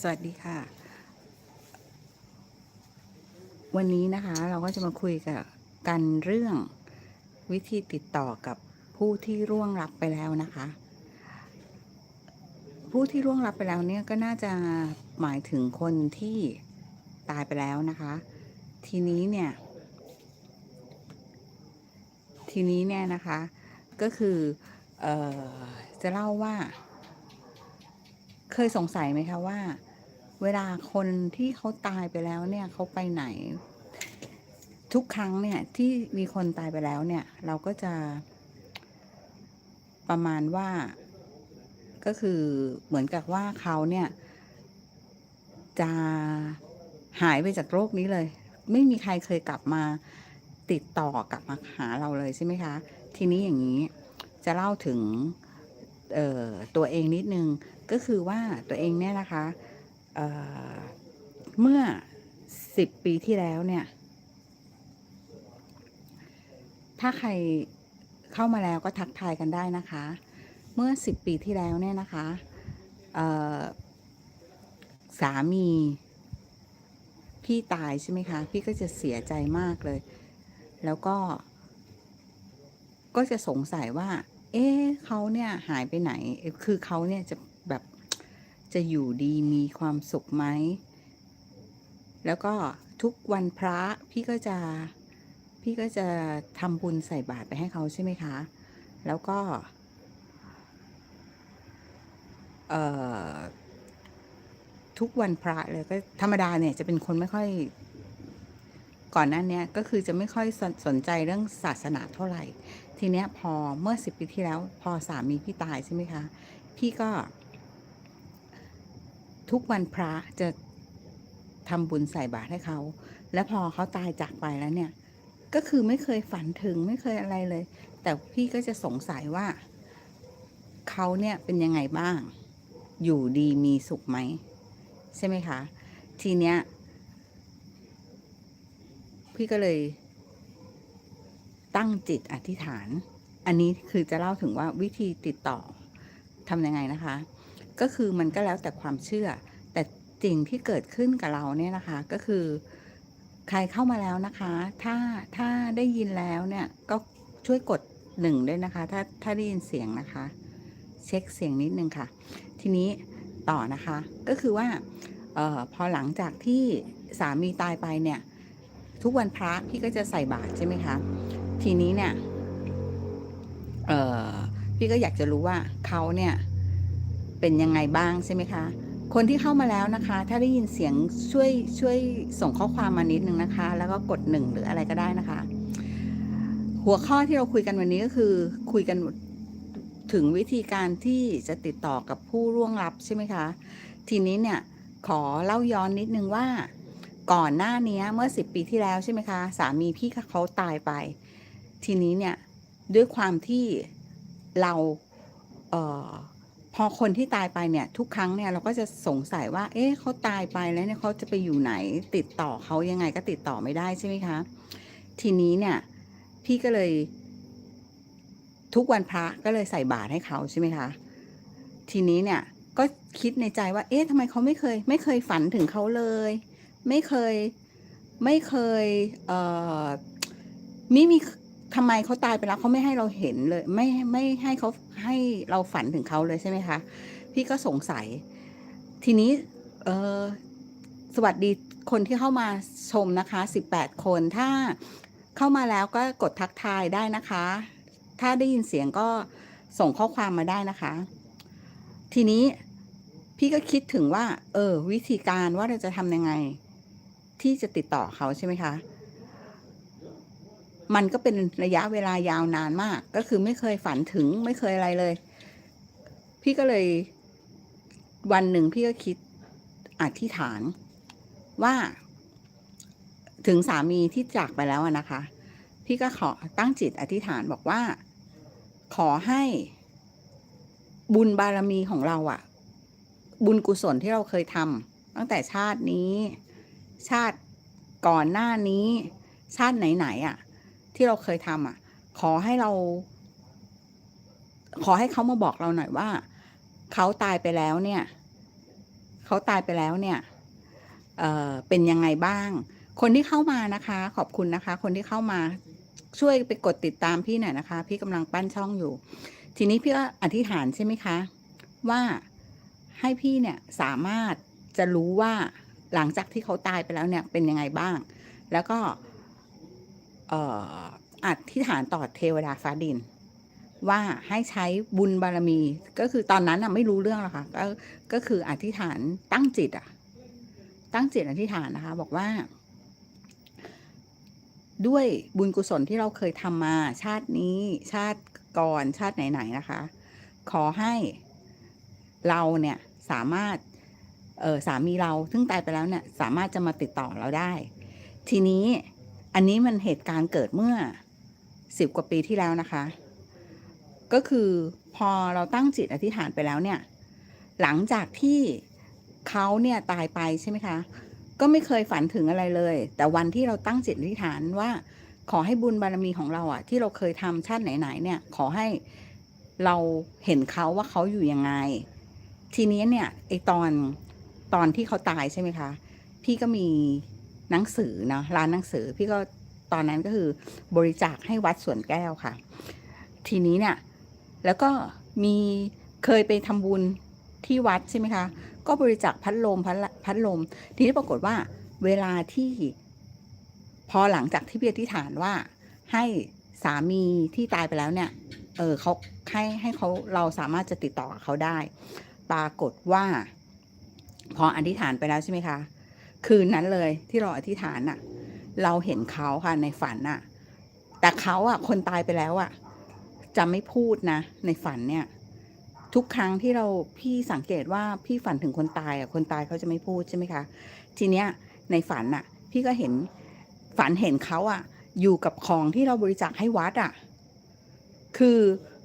สวัสดีค่ะ วันนี้นะคะเราก็จะมาคุยกับกันเรื่องวิธีติดต่อกับผู้ที่ร่วงรับไปแล้วนะคะ ผู้ที่ร่วงรับไปแล้วเนี่ยก็น่าจะหมายถึงคนที่ตายไปแล้วนะคะ ทีนี้เนี่ย ทีนี้เนี่ยนะคะ ก็คือออจะเล่าว่า เคยสงสัยไหมคะว่า เวลาคนที่เขาตายไปแล้วเนี่ยเขาไปไหน ทุกครั้งเนี่ยที่มีคนตายไปแล้วเนี่ย เราก็จะ ประมาณว่า ก็คือเหมือนกับว่าเขาเนี่ย จะหายไปจากโลกนี้เลย ไม่มีใครเคยกลับมาติดต่อกลับมาหาเราเลยใช่ไหมคะ ทีนี้อย่างนี้จะเล่าถึง ตัวเองนิดนึงก็คือว่าตัวเองเนี่ยนะคะเเมื่อสิบปีที่แล้วเนี่ย ถ้าใครเข้ามาแล้วก็ทักทายกันได้นะคะ เมื่อสิบปีที่แล้วเนี่ยนะคะสามีพี่ตายใช่ไหมคะ พี่ก็จะเสียใจมากเลย แล้วก็ ก็จะสงสัยว่า เอ๊ะเขาเนี่ยหายไปไหน คือเขาเนี่ยจะแบบจะอยู่ดีมีความสุขไหม แล้วก็ทุกวันพระพี่ก็จะพี่ก็จะทำบุญใส่บาตรไปให้เขาใช่ไหมคะ แล้วก็เอ่อทุกวันพระเลยก็ธรรมดาเนี่ยจะเป็นคนไม่ค่อย ก่อนหน้าเนี้ยก็คือจะไม่ค่อยสนสนใจเรื่องศาสนาเท่าไหร่ ทีเนี้ยพอเมื่อสิบปีที่แล้ว พอสามีพี่ตายใช่ไหมคะ พี่ก็ ทุกวันพระจะทำบุญใส่บาตรให้เขา และพอเขาตายจากไปแล้วเนี่ย ก็คือไม่เคยฝันถึงไม่เคยอะไรเลย แต่พี่ก็จะสงสัยว่าเขาเนี่ยเป็นยังไงบ้าง อยู่ดีมีสุขไหม ใช่ไหมคะ ทีเนี้ย พี่ก็เลย ตั้งจิตอธิษฐาน อันนี้คือจะเล่าถึงว่าวิธีติดต่อทำยังไงนะคะ ก็คือมันก็แล้วแต่ความเชื่อ แต่สิ่งที่เกิดขึ้นกับเราเนี่ยนะคะ ก็คือใครเข้ามาแล้วนะคะ ถ้าถ้าได้ยินแล้วเนี่ยก็ช่วยกดหนึ่งด้วยนะคะ ถ้าถ้าได้ยินเสียงนะคะ เช็คเสียงนิดนึงค่ะ ทีนี้ต่อนะคะก็คือว่าออพอหลังจากที่สามีตายไปเนี่ย ทุกวันพระพี่ก็จะใส่บาตรใช่ไหมคะ ทีนี้เนี่ยเออพี่ก็อยากจะรู้ว่าเขาเนี่ยเป็นยังไงบ้างใช่ไหมคะ คนที่เข้ามาแล้วนะคะ ถ้าได้ยินเสียงช่วยช่วยส่งข้อความมานิดนึงนะคะ แล้วก็กดหนึ่งหรืออะไรก็ได้นะคะ หัวข้อที่เราคุยกันวันนี้ก็คือคุยกันถึงวิธีการที่จะติดต่อกับผู้ร่วงลับใช่ไหมคะ ทีนี้เนี่ยขอเล่าย้อนนิดนึงว่า ก่อนหน้านี้เมื่อสิบปีที่แล้วใช่ไหมคะ สามีพี่เขาตายไป ทีนี้เนี่ยด้วยความที่เราเออพอคนที่ตายไปเนี่ยทุกครั้งเนี่ยเราก็จะสงสัยว่า เอ๊ะเขาตายไปแล้วเนี่ยเขาจะไปอยู่ไหนติดต่อเขายังไงก็ติดต่อไม่ได้ใช่ไหมคะ ทีนี้เนี่ยพี่ก็เลยทุกวันพระก็เลยใส่บาตรให้เขาใช่ไหมคะ ทีนี้เนี่ยก็คิดในใจว่า เอ๊ะทำไมเขาไม่เคย ไม่เคยฝันถึงเขาเลย ไม่เคย ไม่เคย เอ่อไม่มี ทำไมเขาตายไปแล้วเขาไม่ให้เราเห็นเลย ไม่ไม่ให้เขาให้เราฝันถึงเขาเลยใช่ไหมคะ พี่ก็สงสัย ทีนี้เออสวัสดีคนที่เข้ามาชมนะคะสิบแปดคนถ้าเข้ามาแล้วก็กดทักทายได้นะคะ ถ้าได้ยินเสียงก็ส่งข้อความมาได้นะคะ ทีนี้พี่ก็คิดถึงว่า เออ วิธีการว่าเราจะทำยังไง ที่จะติดต่อเขาใช่ไหมคะ มันก็เป็นระยะเวลายาวนานมาก ก็คือไม่เคยฝันถึงไม่เคยอะไรเลย พี่ก็เลยวันหนึ่งพี่ก็คิดอธิษฐานว่าถึงสามีที่จากไปแล้วนะคะ พี่ก็ขอตั้งจิตอธิษฐานบอกว่า ขอให้บุญบารมีของเราอะบุญกุศลที่เราเคยทำตั้งแต่ชาตินี้ ชาติก่อนหน้านี้ ชาติไหนๆอะ ที่เราเคยทำอะขอให้เรา ขอให้เขามาบอกเราหน่อยว่า เขาตายไปแล้วเนี่ย เขาตายไปแล้วเนี่ยเเป็นยังไงบ้าง คนที่เข้ามานะคะ ขอบคุณนะคะ คนที่เข้ามาช่วยไปกดติดตามพี่หน่อยนะคะ พี่กำลังปั้นช่องอยู่ ทีนี้พี่ก็อธิษฐานใช่ไหมคะ ว่าให้พี่เนี่ยสามารถจะรู้ว่าหลังจากที่เขาตายไปแล้วเนี่ยเป็นยังไงบ้าง แล้วก็ อธิษฐานต่อเทวดาฟ้าดิน ว่าให้ใช้บุญบารมี ก็คือตอนนั้นอะไม่รู้เรื่องหรอกค่ะก็ก็คืออธิษฐานตั้งจิตอะตั้งจิตอธิษฐานนะคะ บอกว่า ด้วยบุญกุศลที่เราเคยทำมา ชาตินี้ชาติก่อนชาติไหนๆนะคะ ขอให้เราเนี่ยสามารถเออสามีเราซึ่งตายไปแล้วเนี่ยสามารถจะมาติดต่อเราได้ ทีนี้ อันนี้มันเหตุการณ์เกิดเมื่อสิบกว่าปีที่แล้วนะคะ ก็คือพอเราตั้งจิตอธิษฐานไปแล้วเนี่ย หลังจากที่เขาเนี่ยตายไปใช่ไหมคะ ก็ไม่เคยฝันถึงอะไรเลย แต่วันที่เราตั้งจิตอธิษฐานว่าขอให้บุญบารมีของเราอะที่เราเคยทำชาติไหนๆเนี่ย ขอให้เราเห็นเขาว่าเขาอยู่ยังไง ทีนี้เนี่ยไอตอนตอนที่เขาตายใช่ไหมคะ พี่ก็มี หนังสือเนาะร้านหนังสือพี่ก็ตอนนั้นก็คือบริจาคให้วัดสวนแก้วค่ะ ทีนี้เนี่ยแล้วก็มีเคยไปทำบุญที่วัดใช่ไหมคะ ก็บริจาคพัดลมพัดละพัดลม ทีนี้ปรากฏว่าเวลาที่ พอหลังจากที่พี่อธิษฐานว่าให้สามีที่ตายไปแล้วเนี่ย เออเขาให้ให้เขาเราสามารถจะติดต่อกับเขาได้ ปรากฏว่า พออธิษฐานไปแล้วใช่ไหมคะ คืนนั้นเลยที่เราอธิษฐานอะเราเห็นเขาค่ะในฝันอะแต่เขาอะคนตายไปแล้วอะจะไม่พูดนะ ในฝันเนี่ย ทุกครั้งที่เราพี่สังเกตว่าพี่ฝันถึงคนตายอะคนตายเขาจะไม่พูดใช่ไหมคะทีเนี้ยในฝันอะพี่ก็เห็นฝันเห็นเขาอะอยู่กับของที่เราบริจาคให้วัดอะคือ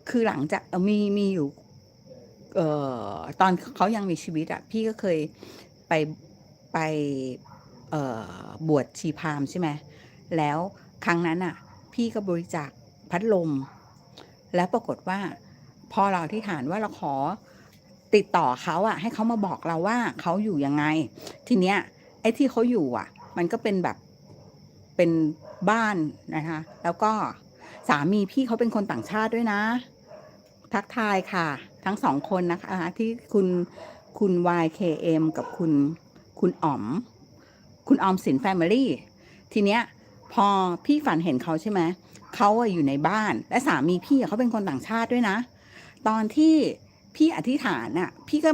คือหลังจากมีมีอยู่เอ่อตอนเขายังมีชีวิตอะพี่ก็เคยไป ไปบวชชีพามใช่ไหมแล้วครั้งนั้นอะ พี่ก็บริจาคพัดลม แล้วปรากฏว่า พอเราที่ฐานว่าเราขอติดต่อเขาอะ ให้เขามาบอกเราว่าเขาอยู่ยังไง ทีเนี้ยไอ้ที่เขาอยู่อะ มันก็เป็นแบบเป็นบ้านนะคะ แล้วก็สามีพี่เขาเป็นคนต่างชาติด้วยนะ ทักทายค่ะ ทั้งสองคนนะคะที่คุณคุณ YKM กับคุณ คุณอ๋อม คุณออมสินแฟมิลี่ทีเนี้ยพอพี่ฝันเห็นเขาใช่ไหมเขาอะอยู่ในบ้านและสามีพี่เขาเป็นคนต่างชาติด้วยนะ ตอนที่พี่อธิษฐานน่ะ พี่ก็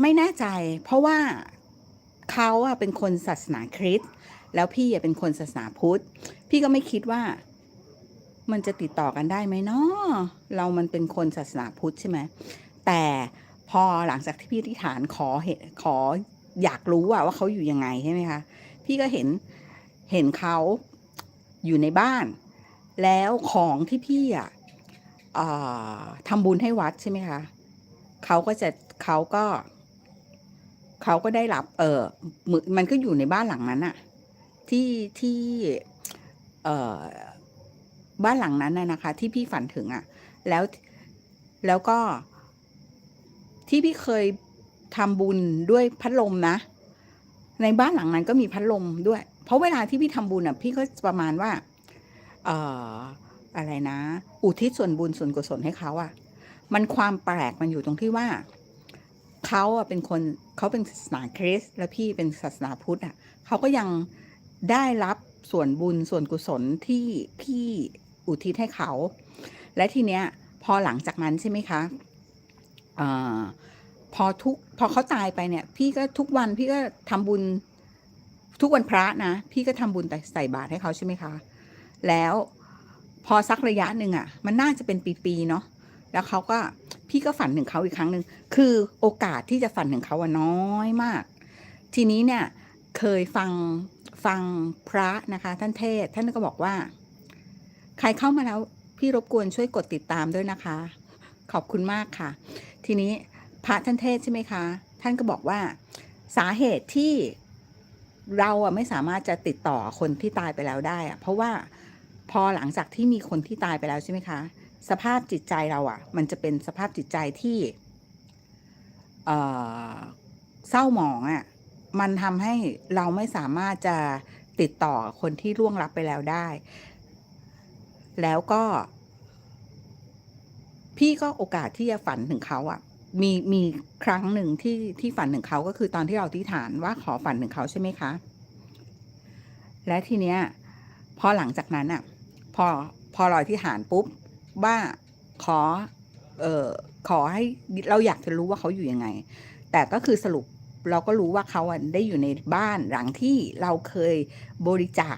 ไม่แน่ใจ เพราะว่าเขาอะเป็นคนศาสนาคริสต์แล้วพี่อะเป็นคนศาสนาพุทธ พี่ก็ไม่คิดว่า มันจะติดต่อกันได้ไหมเนาะเรามันเป็นคนศาสนาพุทธใช่ไหมแต่พอหลังจากที่พี่อธิษฐานขอเห็นขอ อยากรู้อะว่าเขาอยู่ยังไงใช่ไหมคะ พี่ก็เห็นเห็นเขาอยู่ในบ้าน แล้วของที่พี่อะเอ่อทำบุญให้วัดใช่ไหมคะเขาก็จะเขาก็เขาก็ได้รับ เออมือมันก็อยู่ในบ้านหลังนั้นอะที่ที่เอ่อบ้านหลังนั้นน่ะนะคะ ที่พี่ฝันถึงอะแล้วแล้วก็ที่พี่เคย ทำบุญด้วยพัดลมนะ ในบ้านหลังนั้นก็มีพัดลมด้วย เพราะเวลาที่พี่ทำบุญอะ พี่ก็ประมาณว่า เอ่ออะไรนะ อุทิศส่วนบุญส่วนกุศลให้เขาอะ มันความแปลกมันอยู่ตรงที่ว่าเขาอะเป็นคนเขาเป็นศาสนาคริสต์และพี่เป็นศาสนาพุทธอะเขาก็ยังได้รับส่วนบุญส่วนกุศลที่พี่อุทิศให้เขา และทีเนี้ยพอหลังจากนั้นใช่ไหมคะอ่า พอทุกพอเขาตายไปเนี่ย พี่ก็ทุกวันพี่ก็ทำบุญทุกวันพระนะ พี่ก็ทำบุญแต่ใส่บาตรให้เขาใช่ไหมคะ แล้วพอสักระยะหนึ่งอะ่ะ มันน่าจะเป็นปีๆเนาะแล้วเขาก็พี่ก็ฝันถึงเขาอีกครั้งหนึ่งคือโอกาสที่จะฝันถึงเขาอะน้อยมาก ทีนี้เนี่ยเคยฟังฟังพระนะคะ ท่านเทศ ท่านก็บอกว่า ใครเข้ามาแล้ว พี่รบกวนช่วยกดติดตามด้วยนะคะ ขอบคุณมากค่ะ ทีนี้ พระท่านเทศใช่ไหมคะ ท่านก็บอกว่าสาเหตุที่เราอะไม่สามารถจะติดต่อคนที่ตายไปแล้วได้อะเพราะว่าพอหลังจากที่มีคนที่ตายไปแล้วใช่ไหมคะ สภาพจิตใจเราอะมันจะเป็นสภาพจิตใจที่เเศร้าหมองอะ่ะมันทำให้เราไม่สามารถจะติดต่อคนที่ล่วงลับไปแล้วได้ แล้วก็ พี่ก็โอกาสที่จะฝันถึงเขาอะ มีมีครั้งหนึ่งที่ที่ฝันถึงเขาก็คือตอนที่เราที่ฐานว่าขอฝันถึงเขาใช่ไหมคะ และทีเนี้ย พอหลังจากนั้นอะ พอพอลอยที่ฐานปุ๊บว่าขอ เอ่อขอให้เราอยากจะรู้ว่าเขาอยู่ยังไง แต่ก็คือสรุปเราก็รู้ว่าเขาอะได้อยู่ในบ้านหลังที่เราเคยบริจาค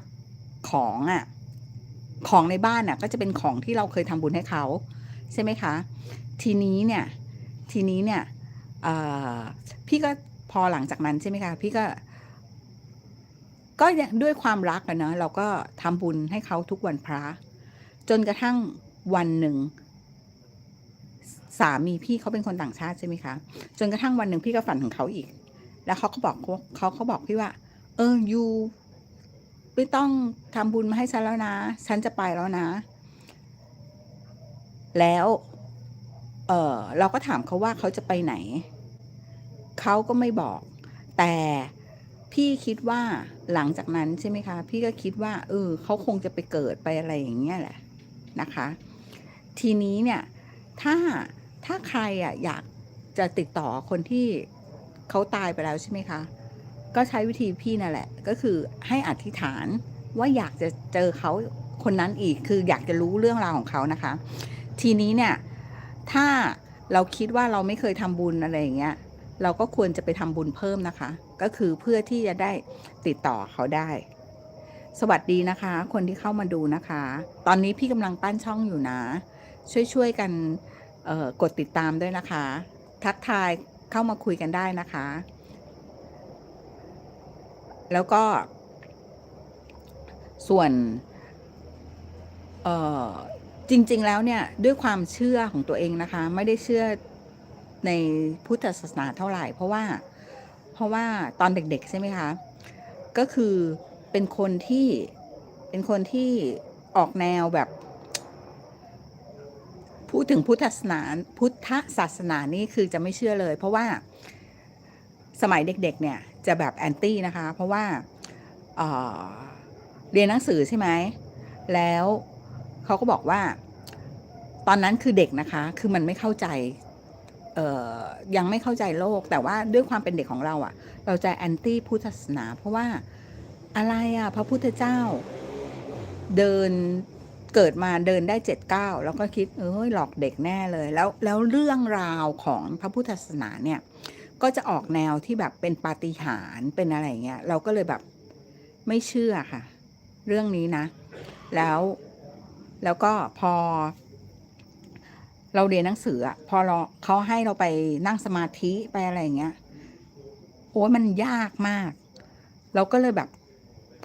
ของอะ ของในบ้านอะ ก็จะเป็นของที่เราเคยทำบุญให้เขา ใช่ไหมคะ ทีนี้เนี่ย ทีนี้เนี่ยพี่ก็พอหลังจากนั้นใช่ไหมคะพี่ก็ก็ด้วยความรักอะเนาะเราก็ทำบุญให้เขาทุกวันพระ จนกระทั่งวันหนึ่ง สามีพี่เขาเป็นคนต่างชาติใช่ไหมคะ จนกระทั่งวันหนึ่งพี่ก็ฝันถึงเขาอีก แล้วเขาก็บอกเขาเขาเขาบอกพี่ว่า เออยูไม่ต้องทำบุญมาให้ฉันแล้วนะ ฉันจะไปแล้วนะ แล้ว เออเราก็ถามเขาว่าเขาจะไปไหน เขาก็ไม่บอก แต่พี่คิดว่าหลังจากนั้นใช่ไหมคะ พี่ก็คิดว่า เออเขาคงจะไปเกิดไปอะไรอย่างเงี้ยแหละนะคะ ทีนี้เนี่ยถ้าถ้าใครอะอยากจะติดต่อคนที่เขาตายไปแล้วใช่ไหมคะ ก็ใช้วิธีพี่นั่นแหละ ก็คือให้อธิษฐานว่าอยากจะเจอเขาคนนั้นอีกคืออยากจะรู้เรื่องราวของเขานะคะ ทีนี้เนี่ย ถ้าเราคิดว่าเราไม่เคยทำบุญอะไรอย่างเงี้ย เราก็ควรจะไปทำบุญเพิ่มนะคะ ก็คือเพื่อที่จะได้ติดต่อเขาได้ สวัสดีนะคะ คนที่เข้ามาดูนะคะ ตอนนี้พี่กำลังปั้นช่องอยู่นะ ช่วยๆกันกดติดตามด้วยนะคะ ทักทายเข้ามาคุยกันได้นะคะ แล้วก็ ส่วนเอ่อ จริงๆแล้วเนี่ยด้วยความเชื่อของตัวเองนะคะ ไม่ได้เชื่อในพุทธศาสนาเท่าไหร่ เพราะว่าเพราะว่าตอนเด็กๆใช่ไหมคะ ก็คือเป็นคนที่เป็นคนที่ออกแนวแบบพูดถึงพุทธศาสนาพุทธศาสนานี่คือจะไม่เชื่อเลย เพราะว่าสมัยเด็กๆเนี่ยจะแบบแอนตี้นะคะ เพราะว่าเเรียนหนังสือใช่ไหมแล้วเขาก็บอกว่า ตอนนั้นคือเด็กนะคะ คือมันไม่เข้าใจเออยังไม่เข้าใจโลก แต่ว่าด้วยความเป็นเด็กของเราอะ่ะ เราจะแอนตี้พุทธศาสนา เพราะว่าอะไรอะ่ะพระพุทธเจ้า เดินเกิดมาเดินได้เจ็ดเก้าแล้วก็คิดเอ้ยหลอกเด็กแน่เลย แล้วแล้วเรื่องราวของพระพุทธศาสนาเนี่ย ก็จะออกแนวที่แบบเป็นปาฏิหาริย์เป็นอะไรเงี้ยเราก็เลยแบบไม่เชื่อค่ะ เรื่องนี้นะ แล้วแล้วก็พอ เราเรียนหนังสืออะพอเราเขาให้เราไปนั่งสมาธิไปอะไรอย่างเงี้ยโอ้ยมันยากมาก เราก็เลยแบบ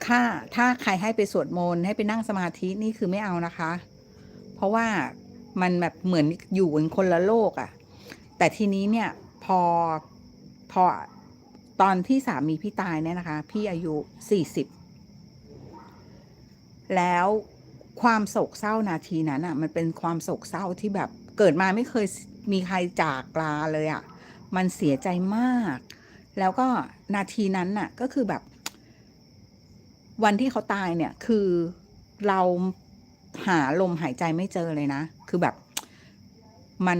ถ้าถ้าใครให้ไปสวดมนต์ให้ไปนั่งสมาธินี่คือไม่เอานะคะ เพราะว่ามันแบบเหมือนอยู่บนคนละโลกอะ่ะ แต่ทีนี้เนี่ยพอพอตอนที่สามีพี่ตายเนี่ยนะคะ พี่อายุสี่สิบแล้วความโศกเศร้านาทีนั้นอะ่ะ มันเป็นความโศกเศร้าที่แบบ เกิดมาไม่เคยมีใครจากลาเลยอะ่ะ มันเสียใจมาก แล้วก็นาทีนั้นน่ะ ก็คือแบบ วันที่เขาตายเนี่ย คือเราหาลมหายใจไม่เจอเลยนะ คือแบบ มัน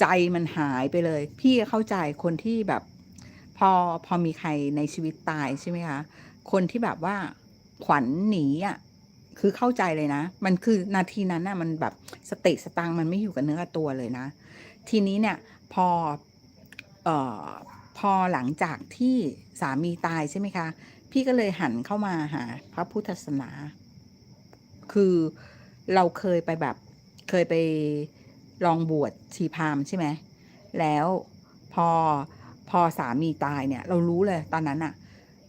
ใจมันหายไปเลย พี่เข้าใจคนที่แบบ พอพอมีใครในชีวิตตายใช่ไหมคะ คนที่แบบว่าขวัญหนีอะ คือเข้าใจเลยนะ มันคือนาทีนั้นน่ะมันแบบสติสตังมันไม่อยู่กับเนื้อกับตัวเลยนะ ทีนี้เนี่ยพอเอ่อพอหลังจากที่สามีตายใช่ไหมคะ พี่ก็เลยหันเข้ามาหาพระพุทธศาสนา คือเราเคยไปแบบเคยไปลองบวชชีพามใช่ไหมแล้วพอพอสามีตายเนี่ย เรารู้เลยตอนนั้นอะ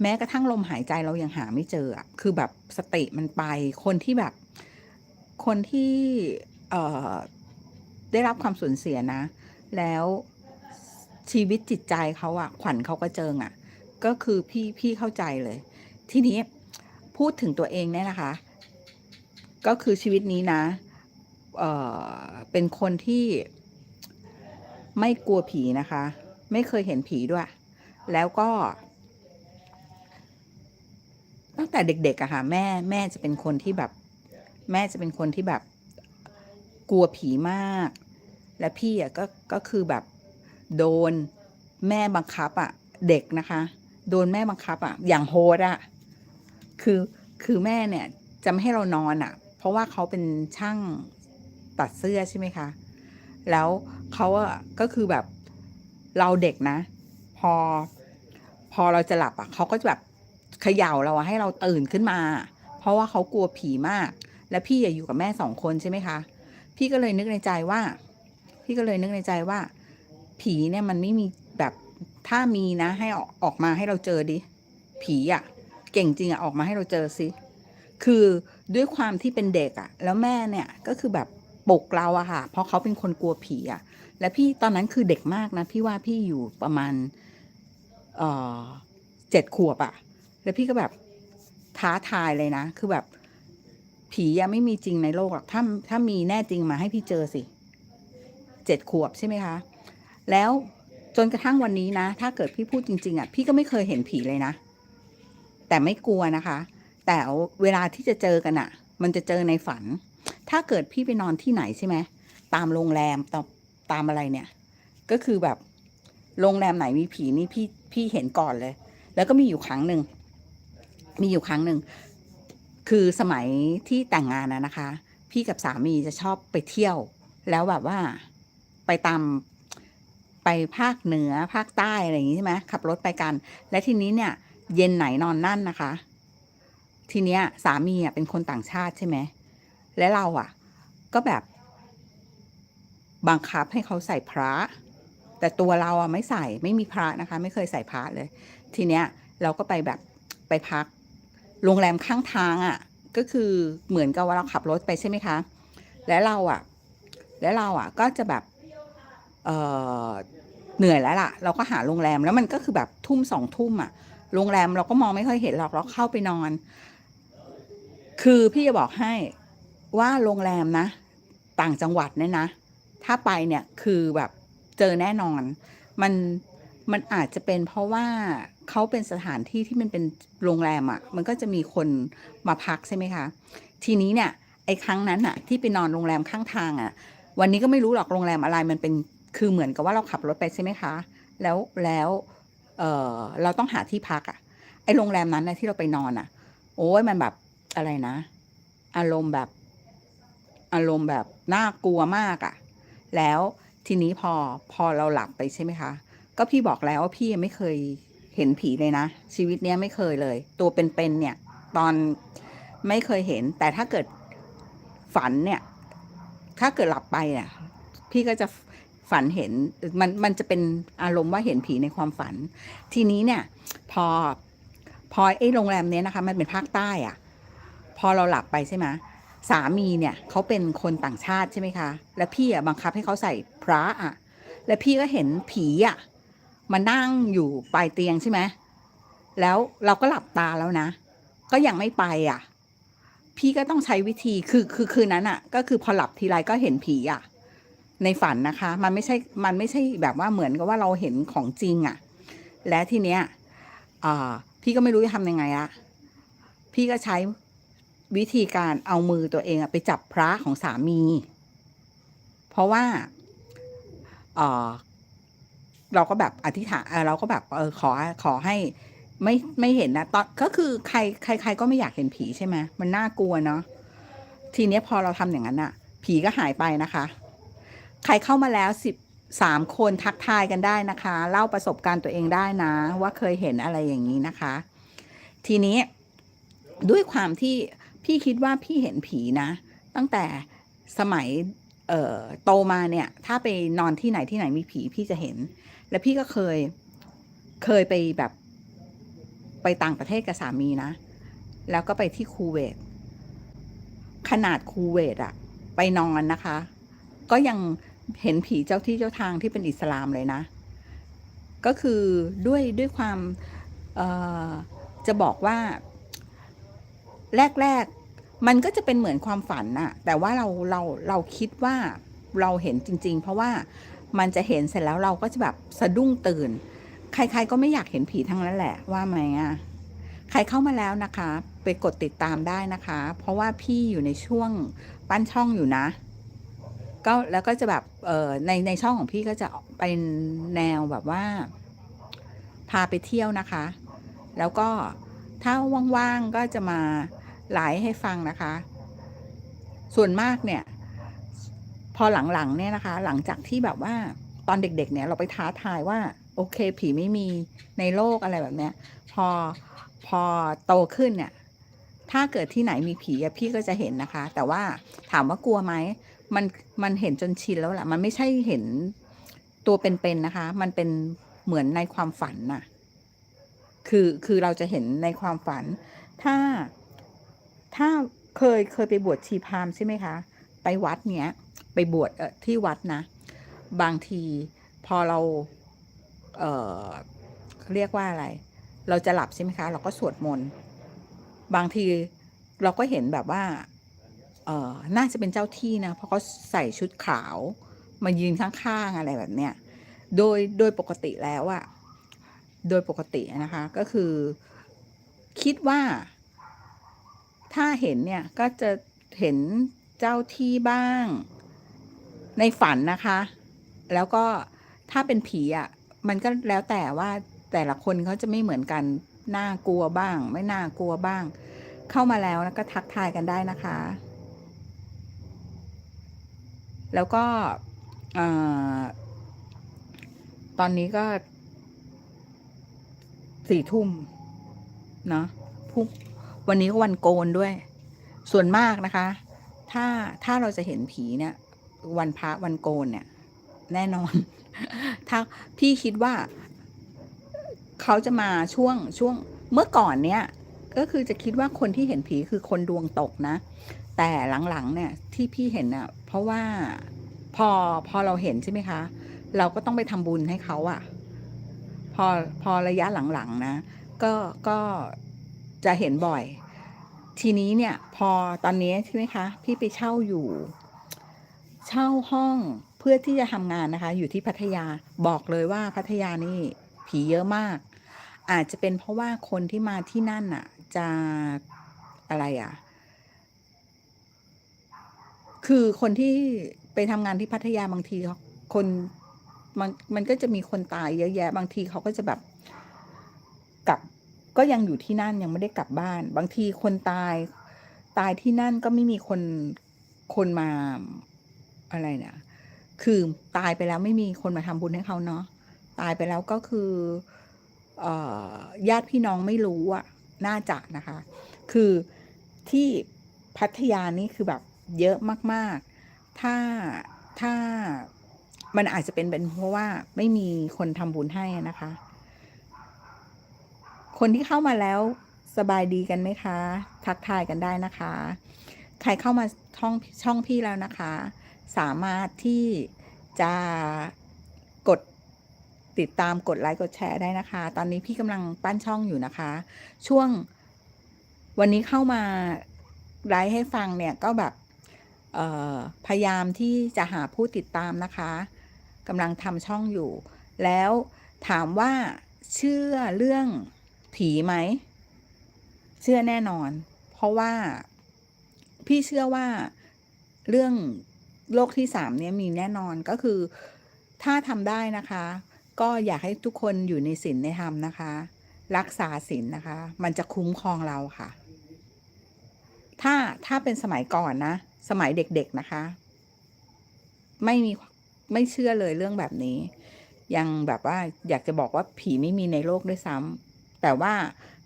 แม้กระทั่งลมหายใจเรายังหาไม่เจออะคือแบบสติมันไป คนที่แบบ คนที่เได้รับความสูญเสียนะ แล้วชีวิตจิตใจเขาอะขวัญเขาก็เจิงอะก็คือพี่พี่เข้าใจเลย ทีนี้พูดถึงตัวเองเนี่ยนะคะ ก็คือชีวิตนี้นะเเป็นคนที่ไม่กลัวผีนะคะ ไม่เคยเห็นผีด้วย แล้วก็ ตั้งแต่เด็กๆอะค่ะแม่แม่จะเป็นคนที่แบบ แม่จะเป็นคนที่แบบ กลัวผีมาก และพี่อะก็ก็คือแบบโดนแม่บังคับอะเด็กนะคะ โดนแม่บังคับอะอย่างโหดอะคือคือแม่เนี่ยจะไม่ให้เรานอนอะเพราะว่าเขาเป็นช่างตัดเสื้อใช่ไหมคะ แล้วเขาอะก็คือแบบเราเด็กนะ พอ พอเราจะหลับอะเขาก็จะแบบ เขย่าเราให้เราตื่นขึ้นมา เพราะว่าเขากลัวผีมาก และพี่อะอยู่กับแม่สองคนใช่ไหมคะ พี่ก็เลยนึกในใจว่า พี่ก็เลยนึกในใจว่า ผีเนี่ยมันไม่มีแบบถ้ามีนะ ให้ออกออกมาให้เราเจอดิ ผีอะเก่งจริงอะออกมาให้เราเจอสิคือด้วยความที่เป็นเด็กอะแล้วแม่เนี่ยก็คือแบบปลุกเราอะค่ะ เพราะเขาเป็นคนกลัวผีอะและพี่ตอนนั้นคือเด็กมากนะ พี่ว่าพี่อยู่ประมาณเออเจ็ดขวบอะ แล้วพี่ก็แบบท้าทายเลยนะ คือแบบ ผียังไม่มีจริงในโลกหรอก ถ้าถ้ามีแน่จริงมาให้พี่เจอสิเจ็ดขวบใช่ไหมคะ แล้วจนกระทั่งวันนี้นะ ถ้าเกิดพี่พูดจริง ๆ อะ พี่ก็ไม่เคยเห็นผีเลยนะ แต่ไม่กลัวนะคะ แต่เวลาที่จะเจอกันอะ มันจะเจอในฝัน ถ้าเกิดพี่ไปนอนที่ไหนใช่ไหม ตามโรงแรมตามตามอะไรเนี่ย ก็คือแบบ โรงแรมไหนมีผีนี่พี่พี่เห็นก่อนเลย แล้วก็มีอยู่ครั้งหนึ่ง มีอยู่ครั้งหนึ่ง คือสมัยที่แต่งงานนะนะคะ พี่กับสามีจะชอบไปเที่ยว แล้วแบบว่าไปตามไปภาคเหนือภาคใต้อะไรอย่างนี้ใช่ไหมขับรถไปกัน และทีนี้เนี่ย เย็นไหนนอนนั่นนะคะ ทีเนี้ยสามีอะเป็นคนต่างชาติใช่ไหมและเราอะ ก็แบบ บังคับให้เขาใส่พระ แต่ตัวเราอะไม่ใส่ไม่มีพระนะคะ ไม่เคยใส่พระเลย ทีเนี้ยเราก็ไปแบบไปพัก โรงแรมข้างทางอะ ก็คือเหมือนกับว่าเราขับรถไปใช่ไหมคะ และเราอะ และเราอะก็จะแบบเออเหนื่อยแล้วล่ะ เราก็หาโรงแรมแล้วมันก็คือแบบทุ่มสองทุ่มอะ โรงแรมเราก็มองไม่ค่อยเห็นหรอกเราเข้าไปนอน คือพี่จะบอกให้ว่าโรงแรมนะ ต่างจังหวัดเนี่ยนะ ถ้าไปเนี่ยคือแบบเจอแน่นอน มันมันอาจจะเป็นเพราะว่า เขาเป็นสถานที่ที่มันเป็นโรงแรมอะ่ะ มันก็จะมีคนมาพักใช่ไหมคะ ทีนี้เนี่ยไอ้ครั้งนั้นอะ่ะ ที่ไปนอนโรงแรมข้างทางอะ่ะ วันนี้ก็ไม่รู้หรอกโรงแรมอะไรมันเป็นคือเหมือนกับว่าเราขับรถไปใช่ไหมคะ แล้วแล้วเออเราต้องหาที่พักอะ่ะไอ้โรงแรมนั้นนะที่เราไปนอนอะ่ะ โอ้ยมันแบบอะไรนะ อารมณ์แบบอารมณ์แบบน่ากลัวมากอะ่ะ แล้วทีนี้พอพอเราหลับไปใช่ไหมคะ ก็พี่บอกแล้วว่าพี่ยังไม่เคย เห็นผีเลยนะ ชีวิตเนี้ยไม่เคยเลย ตัวเป็นๆเนี่ย ตอนไม่เคยเห็น แต่ถ้าเกิดฝันเนี่ย ถ้าเกิดหลับไปอะพี่ก็จะฝันเห็นมันมันจะเป็นอารมณ์ว่าเห็นผีในความฝัน ทีนี้เนี่ย พอพอไอ้โรงแรมเนี้ยนะคะ มันเป็นภาคใต้อะ พอเราหลับไปใช่ไหมสามีเนี่ยเขาเป็นคนต่างชาติใช่ไหมคะ แล้วพี่อะบังคับให้เขาใส่พระอะ แล้วพี่ก็เห็นผีอะ มานั่งอยู่ปลายเตียงใช่ไหมแล้วเราก็หลับตาแล้วนะ ก็ยังไม่ไปอะ พี่ก็ต้องใช้วิธีคือคือคืนนั้นอะ ก็คือพอหลับทีไรก็เห็นผีอะ ในฝันนะคะ มันไม่ใช่มันไม่ใช่แบบว่าเหมือนกับว่าเราเห็นของจริงอะ และทีเนี้ยพี่ก็ไม่รู้จะทำยังไงละพี่ก็ใช้วิธีการเอามือตัวเองอะไปจับพระของสามี เพราะว่า เราก็แบบอธิษฐานเราก็แบบเออขอขอให้ไม่ไม่เห็นนะตอนก็คือใครใครใครก็ไม่อยากเห็นผีใช่ไหมมันน่ากลัวเนาะทีเนี้ยพอเราทำอย่างนั้นอะผีก็หายไปนะคะ ใครเข้ามาแล้วสิบสามคนทักทายกันได้นะคะ เล่าประสบการณ์ตัวเองได้นะ ว่าเคยเห็นอะไรอย่างนี้นะคะ ทีนี้ด้วยความที่พี่คิดว่าพี่เห็นผีนะ ตั้งแต่สมัยโตมาเนี่ย ถ้าไปนอนที่ไหนที่ไหนมีผีพี่จะเห็น และพี่ก็เคยเคยไปแบบไปต่างประเทศกับสามีนะ แล้วก็ไปที่คูเวต ขนาดคูเวตอะไปนอนนะคะ ก็ยังเห็นผีเจ้าที่เจ้าทางที่เป็นอิสลามเลยนะ ก็คือด้วยด้วยความจะบอกว่าแรก ๆ มันก็จะเป็นเหมือนความฝันน่ะ แต่ว่าเราเราเราคิดว่าเราเห็นจริง ๆ เพราะว่า มันจะเห็นเสร็จแล้วเราก็จะแบบสะดุ้งตื่น ใครๆก็ไม่อยากเห็นผีทั้งนั้นแหละว่าไหมอะใครเข้ามาแล้วนะคะ ไปกดติดตามได้นะคะ เพราะว่าพี่อยู่ในช่วงปั้นช่องอยู่นะ ก็แล้วก็จะแบบเออในในช่องของพี่ก็จะเป็นแนวแบบว่า พาไปเที่ยวนะคะ แล้วก็ถ้าว่างๆก็จะมาไลฟ์ให้ฟังนะคะ ส่วนมากเนี่ย พอหลังๆเนี่ยนะคะ หลังจากที่แบบว่าตอนเด็กๆเนี่ยเราไปท้าทายว่าโอเค ผีไม่มีในโลกอะไรแบบเนี้ย พอพอโตขึ้นเนี่ย ถ้าเกิดที่ไหนมีผีพี่ก็จะเห็นนะคะ แต่ว่าถามว่ากลัวไหมมันมันเห็นจนชินแล้วแหละมันไม่ใช่เห็นตัวเป็นๆนะคะ มันเป็นเหมือนในความฝันน่ะ คือคือเราจะเห็นในความฝัน ถ้าถ้าเคยเคยไปบวชชีพามใช่ไหมคะ ไปวัดเนี้ย ไปบวชที่วัดนะ บางทีพอเราเเรียกว่าอะไร เราจะหลับใช่ไหมคะ เราก็สวดมนต์บางทีเราก็เห็นแบบว่าเออน่าจะเป็นเจ้าที่นะ เพราะเขาใส่ชุดขาว มายืนข้างๆอะไรแบบเนี้ย โดยโดยปกติแล้วอะโดยปกตินะคะก็คือคิดว่า ถ้าเห็นเนี่ยก็จะเห็นเจ้าที่บ้าง ในฝันนะคะ แล้วก็ถ้าเป็นผีอะ่ะ มันก็แล้วแต่ว่าแต่ละคนเขาจะไม่เหมือนกัน น่ากลัวบ้าง ไม่น่ากลัวบ้าง เข้ามาแล้วแล้วก็ทักทายกันได้นะคะ แล้วก็ตอนนี้ก็สี่ทุ่มเนาะพรุ่งวันนี้ก็วันโกนด้วย ส่วนมากนะคะ ถ้าถ้าเราจะเห็นผีเนี่ย วันพระวันโกนเนี่ย แน่นอน ถ้าพี่คิดว่า เขาจะมาช่วงช่วงเมื่อก่อนเนี่ยก็คือจะคิดว่าคนที่เห็นผีคือคนดวงตกนะ แต่หลังๆเนี่ยที่พี่เห็นน่ะ เพราะว่าพอพอเราเห็นใช่ไหมคะ เราก็ต้องไปทำบุญให้เขาอะพอพอระยะหลังๆนะ ก็ก็จะเห็นบ่อย ทีนี้เนี่ย พอตอนนี้ใช่ไหมคะ พี่ไปเช่าอยู่ เช่าห้องเพื่อที่จะทำงานนะคะ อยู่ที่พัทยาบอกเลยว่าพัทยานี่ผีเยอะมาก อาจจะเป็นเพราะว่าคนที่มาที่นั่นน่ะ จะอะไรอะ คือคนที่ไปทำงานที่พัทยาบางทีเขาคนมันมันก็จะมีคนตายเยอะแยะ บางทีเขาก็จะแบบกลับก็ยังอยู่ที่นั่นยังไม่ได้กลับบ้าน บางทีคนตายตายที่นั่นก็ไม่มีคนคนมา อะไรเนี่ยคือตายไปแล้วไม่มีคนมาทำบุญให้เขาเนาะตายไปแล้วก็คือญาติพี่น้องไม่รู้อะน่าจะนะคะ คือที่พัทยานี่คือแบบเยอะมากๆ ถ้าถ้ามันอาจจะเป็นเป็นเพราะว่าไม่มีคนทำบุญให้นะคะ คนที่เข้ามาแล้วสบายดีกันไหมคะ ทักทายกันได้นะคะ ใครเข้ามาช่องช่องพี่แล้วนะคะ สามารถที่จะกดติดตามกดไลค์กดแชร์ได้นะคะ ตอนนี้พี่กำลังปั้นช่องอยู่นะคะ ช่วงวันนี้เข้ามาไลฟ์ให้ฟังเนี่ยก็แบบพยายามที่จะหาผู้ติดตามนะคะกำลังทำช่องอยู่ แล้วถามว่าเชื่อเรื่องผีไหม เชื่อแน่นอน เพราะว่าพี่เชื่อว่าเรื่อง โลกที่สามเนี่ยมีแน่นอนก็คือ ถ้าทำได้นะคะ ก็อยากให้ทุกคนอยู่ในศีลในธรรมนะคะ รักษาศีลนะคะ มันจะคุ้มครองเราค่ะ ถ้าถ้าเป็นสมัยก่อนนะ สมัยเด็กๆนะคะ ไม่มีไม่เชื่อเลยเรื่องแบบนี้ ยังแบบว่าอยากจะบอกว่าผีไม่มีในโลกด้วยซ้ำแต่ว่า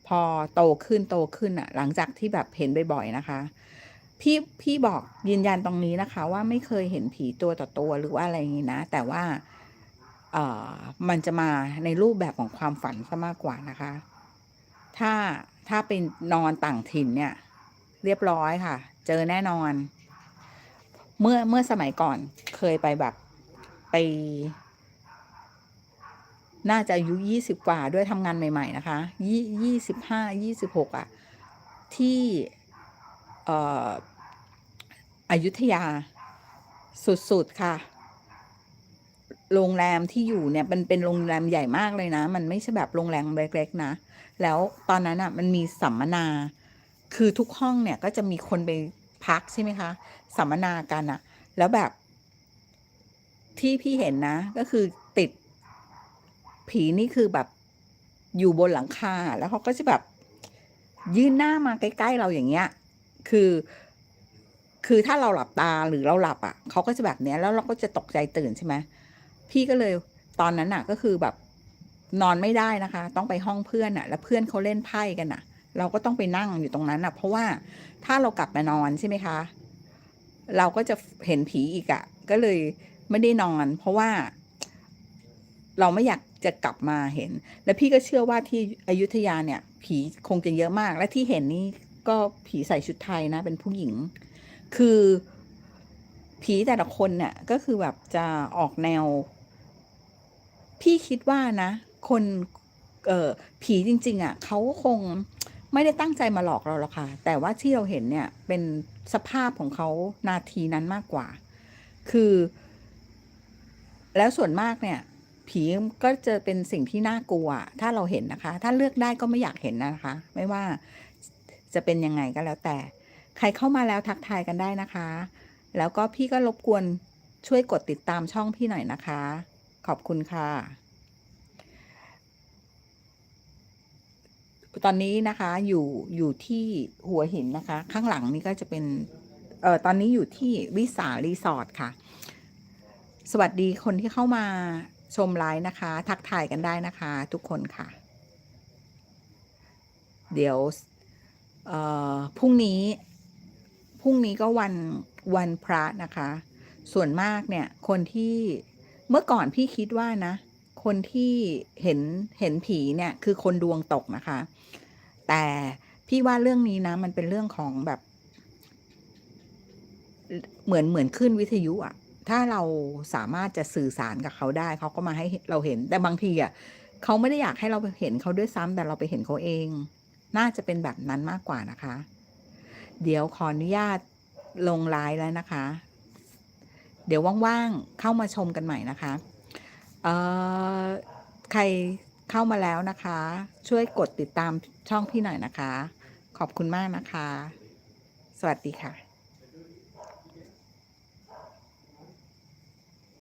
พอโตขึ้นโตขึ้นอะหลังจากที่แบบเห็นบ่อยๆนะคะ พี่พี่บอกยืนยันตรงนี้นะคะ ว่าไม่เคยเห็นผีตัวต่อตัวหรือว่าอะไรอย่างนี้นะ แต่ว่าเอ่อมันจะมาในรูปแบบของความฝันซะมากกว่านะคะ ถ้าถ้าเป็นนอนต่างถิ่นเนี่ย เรียบร้อยค่ะ เจอแน่นอน เมื่อเมื่อสมัยก่อนเคยไปแบบไป น่าจะอายุยี่สิบกว่าด้วยทำงานใหม่ ๆ นะคะยี่ยี่สิบห้ายี่สิบหกอะ ที่ เอ่อ อยุธยา สุดๆค่ะ โรงแรมที่อยู่เนี่ยมันเป็นโรงแรมใหญ่มากเลยนะ มันไม่ใช่แบบโรงแรมเล็กๆนะ แล้วตอนนั้นอะมันมีสัมมนา คือทุกห้องเนี่ยก็จะมีคนไปพักใช่ไหมคะ สัมมนากันอะแล้วแบบที่พี่เห็นนะ ก็คือติดผีนี่คือแบบอยู่บนหลังคา แล้วเขาก็จะแบบยื่นหน้ามาใกล้ ๆ เราอย่างเงี้ย คือ คือถ้าเราหลับตาหรือเราหลับอะเขาก็จะแบบเนี้ยแล้วเราก็จะตกใจตื่นใช่ไหมพี่ก็เลยตอนนั้นอะก็คือแบบนอนไม่ได้นะคะ ต้องไปห้องเพื่อนอะ แล้วเพื่อนเขาเล่นไพ่กันอะ เราก็ต้องไปนั่งอยู่ตรงนั้นอะ เพราะว่าถ้าเรากลับมานอนใช่ไหมคะ เราก็จะเห็นผีอีกอะ ก็เลยไม่ได้นอน เพราะว่า เราไม่อยากจะกลับมาเห็น และพี่ก็เชื่อว่าที่อยุธยาเนี่ย ผีคงจะเยอะมาก และที่เห็นนี่ก็ผีใส่ชุดไทยนะ เป็นผู้หญิง คือผีแต่ละคนเนี่ยก็คือแบบจะออกแนว พี่คิดว่านะ คนเออผีจริง ๆอะเขาก็คงไม่ได้ตั้งใจมาหลอกเราหรอกค่ะ แต่ว่าที่เราเห็นเนี่ยเป็นสภาพของเขานาทีนั้นมากกว่า คือ แล้วส่วนมากเนี่ย ผีก็จะเป็นสิ่งที่น่ากลัว ถ้าเราเห็นนะคะ ถ้าเลือกได้ก็ไม่อยากเห็นนะคะ ไม่ว่าจะเป็นยังไงก็แล้วแต่ ใครเข้ามาแล้วทักทายกันได้นะคะ แล้วก็พี่ก็รบกวนช่วยกดติดตามช่องพี่หน่อยนะคะ ขอบคุณค่ะ ตอนนี้นะคะอยู่อยู่ที่หัวหินนะคะ ข้างหลังนี่ก็จะเป็นเอ่อตอนนี้อยู่ที่วิสารีสอร์ทค่ะ สวัสดีคนที่เข้ามาชมไลฟ์นะคะ ทักทายกันได้นะคะ ทุกคนค่ะ เดี๋ยวเอ่อพรุ่งนี้ พรุ่งนี้ก็วันวันพระนะคะ ส่วนมากเนี่ยคนที่เมื่อก่อนพี่คิดว่านะ คนที่เห็นเห็นผีเนี่ยคือคนดวงตกนะคะ แต่พี่ว่าเรื่องนี้นะ มันเป็นเรื่องของแบบ เหมือนเหมือนขึ้นวิทยุอะถ้าเราสามารถจะสื่อสารกับเขาได้ เขาก็มาให้เราเห็น แต่บางทีอะเขาไม่ได้อยากให้เราเห็นเขาด้วยซ้ำแต่เราไปเห็นเขาเอง น่าจะเป็นแบบนั้นมากกว่านะคะ เดี๋ยวขออนุญาตลงไลน์แล้วนะคะ เดี๋ยวว่างๆเข้ามาชมกันใหม่นะคะเอ่อใครเข้ามาแล้วนะคะ ช่วยกดติดตามช่องพี่หน่อยนะคะ ขอบคุณมากนะคะ สวัสดีค่ะ